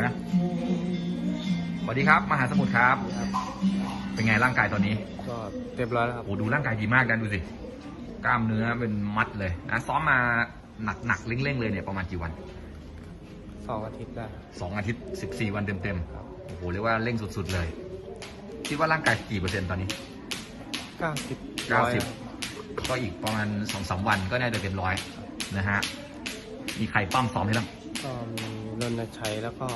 เอานะสวัสดีครับ มหาสมุทรครับ เป็นไงร่างกายตอนนี้ ก็เรียบร้อยแล้วครับโอ้ดูร่างกายดีมากนะดูสิ กล้ามเนื้อเป็นมัดเลยนะซ้อมมาหนักๆเร่งๆเลยเนี่ยประมาณกี่วันสองอาทิตย์ได้สองอาทิตย์สิบสี่วันเต็มครับๆโอ้โหเรียกว่าเร่งสุดๆเลยคิดว่าร่างกายกี่เปอร์เซ็นต์ตอนนี้เก้าสิบเก้าสิบก็อีกประมาณสองสามวันก็น่าจะเต็มร้อยนะฮะมีใครปั้มซ้อมให้บ้างก็มี รณชัยแล้วก็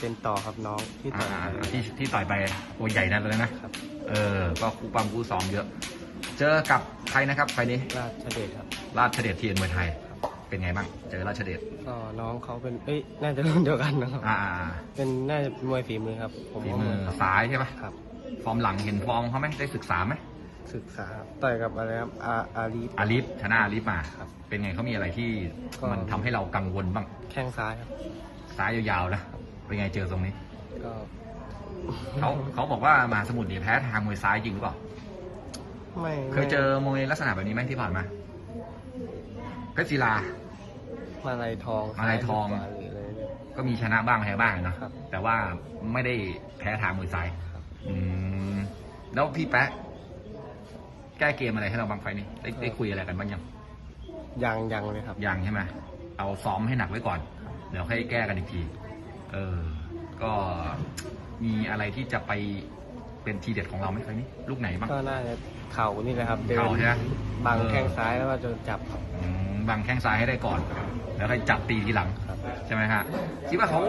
เป็นต่อครับน้องที่ต่อ่าอยที่ที่ต่อยไปตัวใหญ่นั่นเลยนะครับ เออ ก็คู่ปั้มคู่ซ้อมเยอะ เจอกับใครนะครับไฟล์นี้ ราชเดชครับ ราชเดชเทียนมวยไทย เป็นไงบ้าง เจอราชเดชก็น้องเขาเป็นเอ้ยน่าจะรุ่นเดียวกันนะครับ อ่าอ่าอ่าเป็นน่าจะมวยฝีมือครับ ผมฝีว่ามือครับซ้ายใช่ปะครับ ฟอร์มหลังเห็นฟอร์มเขาไหมได้ศึกษาไหมศึกษาครับต่อยกับอะไรครับอาอาลีฟ อาลิฟชนะอาลิฟมา ครับเป็นไงเขามีอะไรที่ก็ มันทำให้เรากังวลบ้าง แข้งซ้ายครับ ซ้ายยาวๆนะเป็นไงเจอตรงนี้ก็เขาเขาบอกว่ามหาสมุทรเนี่ยแพ้ทางมวยซ้ายจริงหรือเปล่าไม่เคยเจอมวยลักษณะแบบนี้ไหมที่ผ่านมาเพชรศิลามาลายทองมาลัยทองซ้ายหรือขวาหรืออะไรเนี่ยก็มีชนะบ้างแพ้บ้างนะครับแต่ว่าไม่ได้แพ้ทางมวยซ้ายครับอืมแล้วพี่แป๊ะแก้เกมอะไรให้เราบางไฟล์นี้ได้ได้คุยอะไรกันบ้างยังยังยังเลยครับยังใช่ไหมเอาซ้อมให้หนักไว้ก่อน เดี๋ยวค่อยแก้กันอีกที เออ ก็มีอะไรที่จะไปเป็นทีเด็ดของเราไหมไฟล์นี้ลูกไหนบ้าง ก็น่าจะเข่านี่แหละครับเดินเข่าใช่ไหมบังเออแข้งซ้ายแล้วก็โดนจับครับอืมบังแข้งซ้ายให้ได้ก่อน แล้วค่อยจับตีทีหลัง ครับใช่ไหมฮะคิดว่าเขา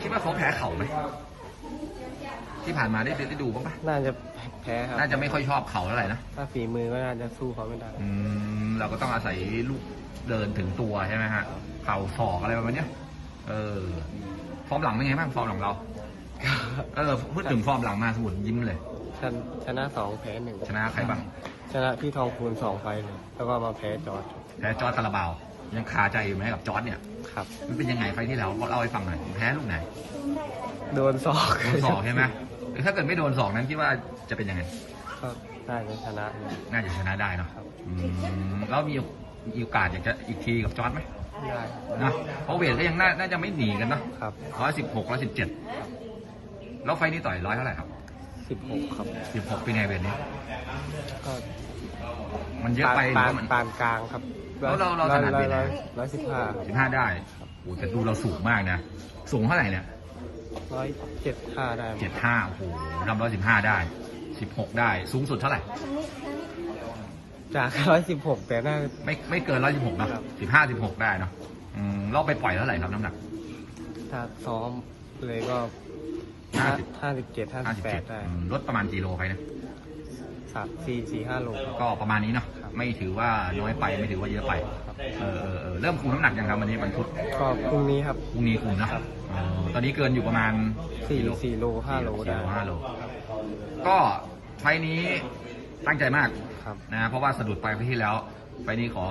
คิดว่าเขาแพ้เข่าไหมที่ผ่านมาได้ได้ดูบ้างปะน่าจะแพ้ครับน่าจะไม่ค่อยชอบเข่าเท่าไหร่นะถ้าฝีมือก็น่าจะสู้เขาไม่ได้ อืมเราก็ต้องอาศัยลูกเดินถึงตัวใช่ไหมฮะเข่าศอกอะไรประมาณเนี้ย เออ ฟอร์มหลังเป็นไงบ้างฟอร์มหลังเรา เออพูดถึงฟอร์มหลังมาสมุนยิ้มเลย ชนะชนะสองแพ้หนึ่งชนะใครบ้าง ชนะพี่ทองคูณสองไฟล์เลยแล้วก็มาแพ้จอร์ดแพ้จอร์ดคาราบาว ยังคาใจอยู่ไหมกับจอร์ดเนี่ย ครับ มันเป็นยังไงไฟล์ที่แล้วเล่าให้ฟังหน่อยแพ้ลูกไหน โดนศอกโดนสองใช่ไหมหรือถ้าเกิดไม่โดนสองนั้นคิดว่าจะเป็นยังไง ก็น่าจะชนะอยู่น่าจะชนะได้เนาะครับอืมแล้วมี มีโอกาสอยากจะอีกทีกับจอร์ดไหมได้นะเพราะเวทก็ยังน่าน่าจะไม่หนีกันเนาะครับร้อยสิบหกร้อยสิบเจ็ดแล้วไฟล์นี้ต่อยร้อยเท่าไหร่ครับสิบหกครับสิบหกเป็นไงเวทนี้ ก็มันเยอะไปหรือปานว่ามันปานกลางครับแล้วเราเราถนัดร้เวอยทไหนร้อยร้อยสิบห้าสิบห้าได้โอ้แต่ดูเราสูงมากนะ สูงเท่าไหร่เนี่ยร้อยเจ็ดห้าได้เจ็ดห้าโอ้โหทำร้อยสิบห้าได้สิบหกได้ สูงสุดเท่าไหร่ จากร้อยสิบหกแต่น่าไม่ไม่เกินร้อยสิบหกนะครับสิบห้าสิบหกได้เนาะอืมเราไปปล่อยเท่าไหร่ครับน้ำหนัก ถ้าซ้อมเลยก็ห้าสิบห้าสิบเจ็ดห้าห้าสิสิบบแปเจ็ดดได้ลดประมาณกี่โลไปนะสามสี่สี่ห้าโลก็ประมาณนี้เนาะครับไม่ถือว่าน้อยไปไม่ถือว่าเยอะไปเออเออเออเริ่มคุมน้ำหนักยังครับวันนี้วันพุธก็พรุ่งนี้ครับพรุ่งนี้คุมนะครับอ๋อตอนนี้เกินอยู่ประมาณสี่กี่โลสี่โลห้าโลสี่ได้โลห้าโลก็ไฟล์นี้ตั้งใจมาก ครับนะเพราะว่าสะดุดไปไฟล์ที่แล้วไฟล์นี้ขอ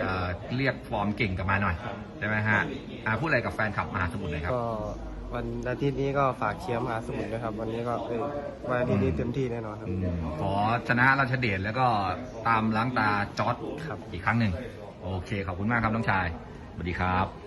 เอ่อเรียกฟอร์มเก่งกลับมาหน่อยใช่ไหมฮะอ่าพูดอะไรกับแฟนคลับมหาสมุทรหน่อยครับ ก็วันอาทิตย์นี้ก็ฝากเชียร์มหาสมุทรด้วยครับ วันนี้ก็เอ้ยวันอาทิตย์นี้เต็มที่แน่นอนครับอืมขอชนะราชเดชแล้วก็ตามล้างตาจอร์ดครับ อีกครั้งหนึ่ง โอเค ขอบคุณมากครับน้องชายสวัสดีครับ